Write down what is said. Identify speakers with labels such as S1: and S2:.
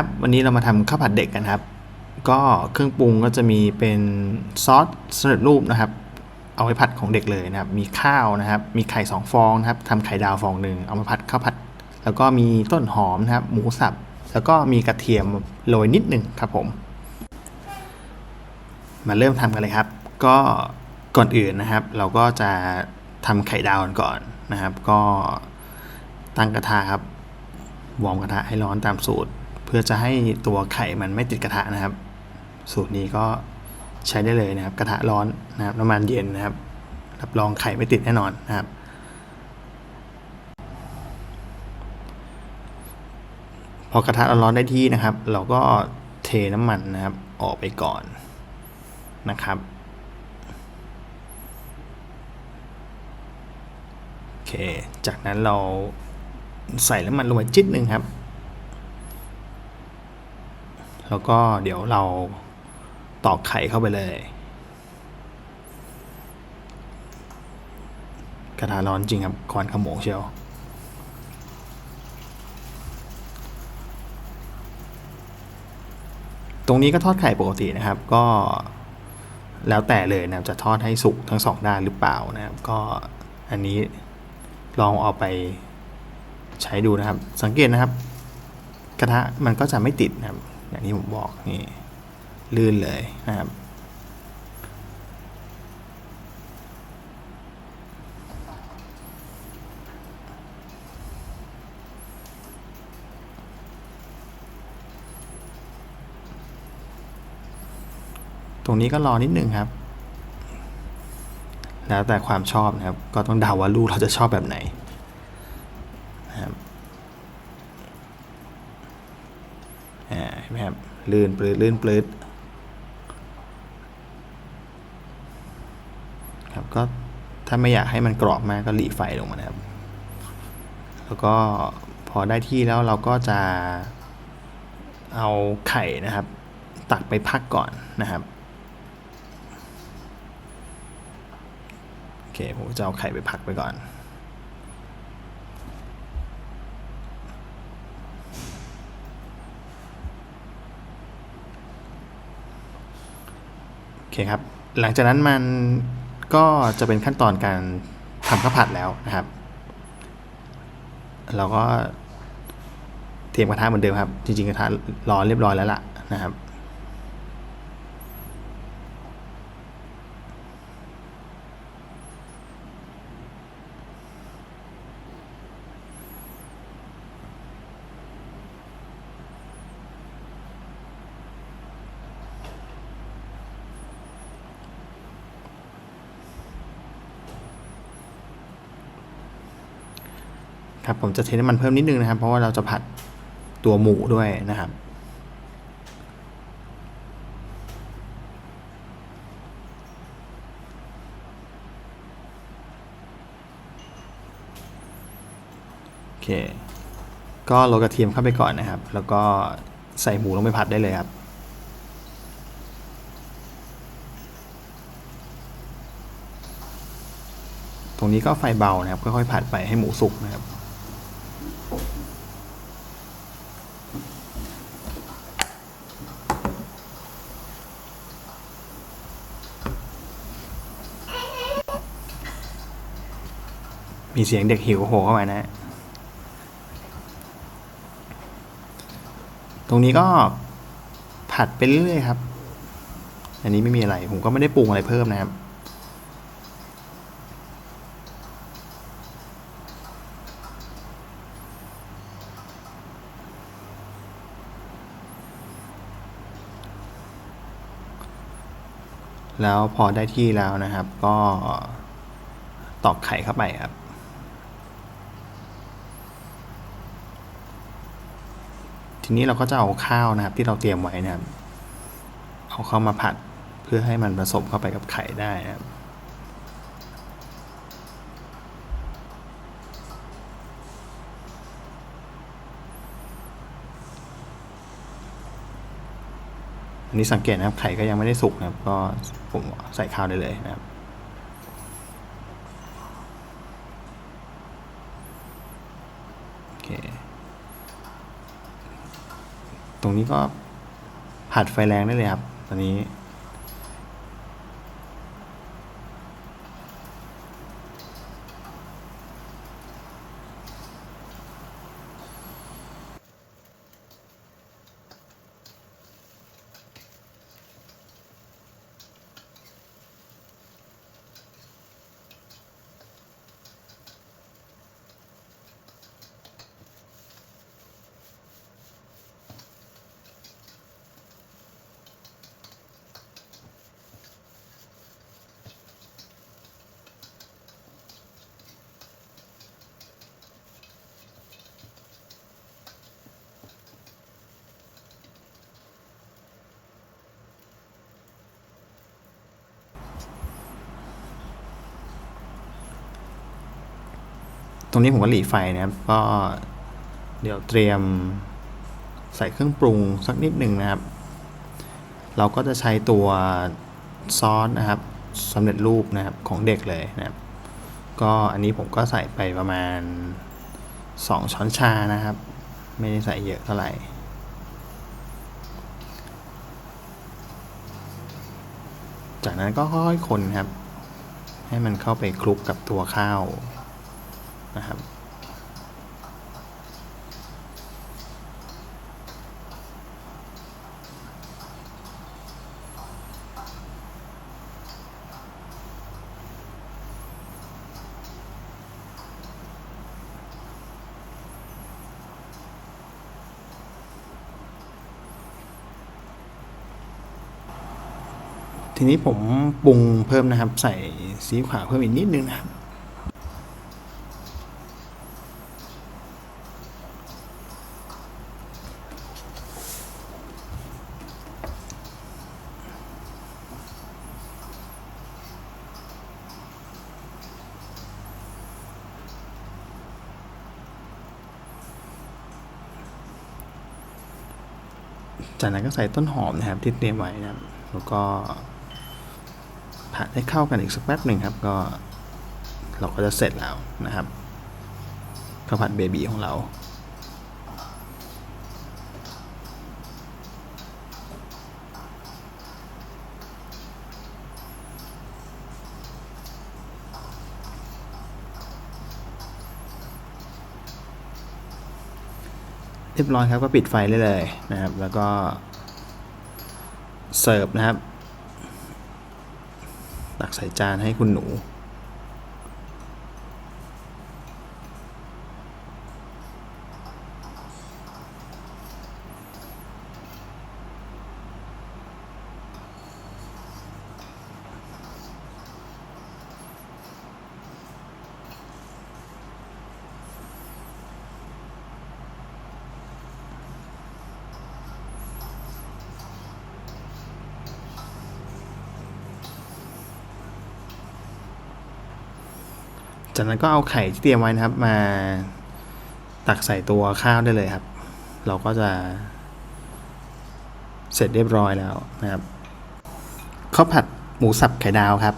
S1: ับวันนี้เรามาทำข้าวผัดเด็กกันครับ ก็เครื่องปรุงก็จะมีเป็นซอสสำเร็จรูปนะครับ เอาไว้ผัดของเด็กเลยนะครับ มีข้าวนะครับ มีไข่สองฟองนะครับทำไข่ดาวฟองหนึ่งเอามาผัดข้าวผัด แล้วก็มีต้นหอมนะครับ หมูสับ แล้วก็มีกระเทียมโรยนิดหนึ่งครับผม มาเริ่มทำกันเลยครับ ก็ก่อนอื่นนะครับ เราก็จะทำไข่ดาวกันก่อนนะครับ ก็ตั้งกระทะครับวอร์มกระทะให้ร้อนตามสูตร เพื่อจะให้ตัวไข่มันไม่ติดกระทะนะครับ สูตรนี้ก็ใช้ได้เลยนะครับ กระทะร้อนนะครับน้ำมันเย็นนะครับ รับรองไข่ไม่ติดแน่นอนนะครับ พอกระทะร้อนได้ที่นะครับ เราก็เทน้ำมันนะครับออกไปก่อนนะครับโอเค จากนั้นเราใส่น้ำมันลงไปจิตหนึ่งครับ แล้วก็เดี๋ยวเราตอกไข่เข้าไปเลย กระทะร้อนจริงครับควันขโมงเชียวตรงนี้ก็ทอดไข่ปกตินะครับก็แล้วแต่เลยนะครับจะทอดให้สุกทั้งสองด้านหรือเปล่านะครับ ก็อันนี้ลองเอาไปใช้ดูนะครับ สังเกตนะครับ กระทะมันก็จะไม่ติดนะครับ อย่างที่ผมบอกนี่ลื่นเลยนะครับตรงนี้ก็รอนิดนึงครับ แล้วแต่ความชอบนะครับ ก็ต้องเดาว่าลูกเราจะชอบแบบไหนนะครับอ่าเห็นไหมครับ ลื่นปลื้ดลื่นปลื้ดครับก็ถ้าไม่อยากให้มันกรอบมากก็หลีไฟลงมานะครับ แล้วก็พอได้ที่แล้วเราก็จะเอาไข่นะครับ ตักไปพักก่อนนะครับโอเคผมจะเอาไข่ไปพักไปก่อน โอเคครับ หลังจากนั้นมันก็จะเป็นขั้นตอนการทำข้าวผัดแล้วนะครับ เราก็เตรียมกระทะเหมือนเดิมครับ จริงๆกระทะร้อนเรียบร้อยแล้วล่ะนะครับ ครับผมจะเทน้ำมันเพิ่มนิดนึงนะครับ เพราะว่าเราจะผัดตัวหมูด้วยนะครับโอเค ก็โรยกระเทียมเข้าไปก่อนนะครับ แล้วก็ใส่หมูลงไปผัดได้เลยครับตรงนี้ก็ไฟเบานะครับค่อยๆผัดไปให้หมูสุกนะครับ มีเสียงเด็กหิวโผล่เข้ามานะ ตรงนี้ก็ผัดไปเรื่อยๆครับ อันนี้ไม่มีอะไร ผมก็ไม่ได้ปรุงอะไรเพิ่มนะครับ แล้วพอได้ที่แล้วนะครับ ก็ตอกไข่เข้าไปครับ ทีนี้เราก็จะเอาข้าวนะครับ ที่เราเตรียมไว้นะครับ เอาเข้ามาผัดเพื่อให้มันผสมเข้าไปกับไข่ได้นะครับอันนี้สังเกตนะครับไข่ก็ยังไม่ได้สุกนะครับ ก็ผมใส่ข้าวได้เลยนะครับ โอเค ตรงนี้ก็ผัดไฟแรงได้เลยครับตอนนี้ ตรงนี้ผมก็หลีไฟนะครับ ก็เดี๋ยวเตรียมใส่เครื่องปรุงสักนิดหนึ่งนะครับ เราก็จะใช้ตัวซอสนะครับสำเร็จรูปนะครับของเด็กเลยนะครับ ก็อันนี้ผมก็ใส่ไปประมาณ 2 ช้อนชานะครับ ไม่ได้ใส่เยอะเท่าไหร่จากนั้นก็ค่อยๆคนครับ ให้มันเข้าไปคลุกกับตัวข้าว นะครับทีนี้ผมปรุงเพิ่มนะครับ ใส่ซีอิ๊วขาวเพิ่มอีกนิดนึงนะครับ จากนั้นก็ใส่ต้นหอมนะครับที่เตรียมไว้นะครับ แล้วก็ผัดให้เข้ากันอีกสักแป๊บหนึ่งครับ ก็เราก็จะเสร็จแล้วนะครับข้าวผัดเบบีของเรา เรียบร้อยครับก็ปิดไฟได้เลยนะครับ แล้วก็เสิร์ฟนะครับ ตักใส่จานให้คุณหนู จากนั้นก็เอาไข่ที่เตรียมไว้นะครับ มาตักใส่ตัวข้าวได้เลยครับ เราก็จะ เสร็จเรียบร้อยแล้วนะครับข้าวผัดหมูสับไข่ดาวครับ